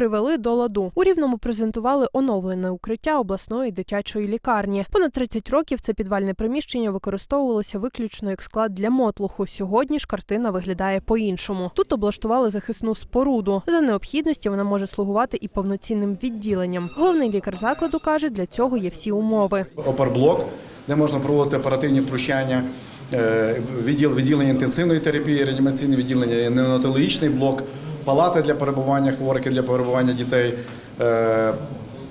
привели до ладу. У рівному презентували оновлене укриття обласної дитячої лікарні. Понад 30 років це підвальне приміщення використовувалося виключно як склад для мотлуху. Сьогодні ж картина виглядає по-іншому. Тут облаштували захисну споруду. За необхідності вона може слугувати і повноцінним відділенням. Головний лікар закладу каже, для цього є всі умови. Оперблок, де можна проводити оперативні втручання, е, відділ відділення інтенсивної терапії, реанімаційне відділення, неонатологічний блок, палати для перебування хворих для перебування дітей, е,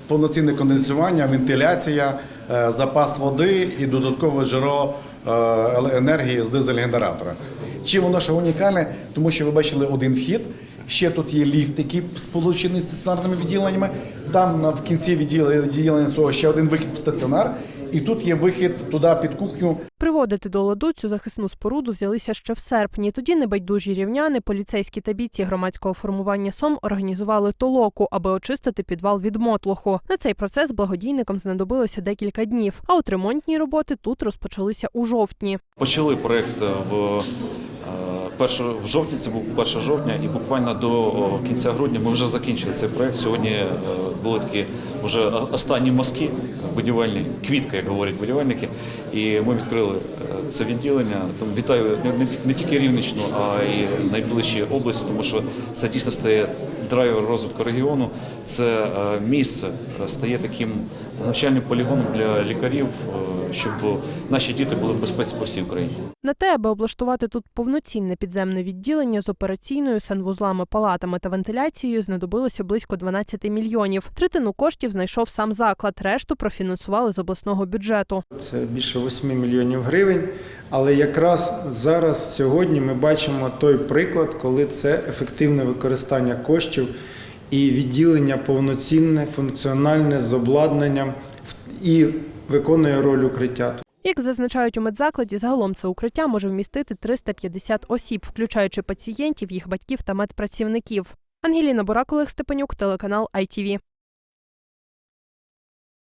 повноцінне конденсування, вентиляція, е, запас води і додаткове джерело е, енергії з дизель-генератора. Чим воно ще унікальне? Тому що ви бачили один вхід. Ще тут є ліфт, який сполучений з стаціонарними відділеннями. Там в кінці відділення цього ще один вихід в стаціонар. І тут є вихід туди під кухню. Приводити до ладу цю захисну споруду взялися ще в серпні. Тоді небайдужі рівняни, поліцейські та бійці громадського формування СОМ організували толоку, аби очистити підвал від мотлоху. На цей процес благодійникам знадобилося декілька днів. А от ремонтні роботи тут розпочалися у жовтні. Почали проект в перше- в жовтні, це був 1 жовтня, і буквально до кінця грудня ми вже закінчили цей проект. Сьогодні е, були такі вже останні мазки будівельні, квітка, як говорять будівельники. І ми відкрили е, це відділення. Тому вітаю не, тільки Рівненщину, а й найближчі області, тому що це дійсно стає драйвер розвитку регіону. Це е, місце стає таким навчальним полігоном для лікарів, щоб наші діти були в безпеці по всій Україні. На те, аби облаштувати тут повноцінне підземне відділення з операційною, санвузлами, палатами та вентиляцією, знадобилося близько 12 мільйонів. Третину коштів знайшов сам заклад, решту профінансували з обласного бюджету. Це більше 8 мільйонів гривень. Але якраз зараз, сьогодні, ми бачимо той приклад, коли це ефективне використання коштів і відділення повноцінне, функціональне з обладнанням і виконує роль укриття. Як зазначають у медзакладі, загалом це укриття може вмістити 350 осіб, включаючи пацієнтів, їх батьків та медпрацівників. Ангеліна Бурак, Олег Степанюк, телеканал ITV.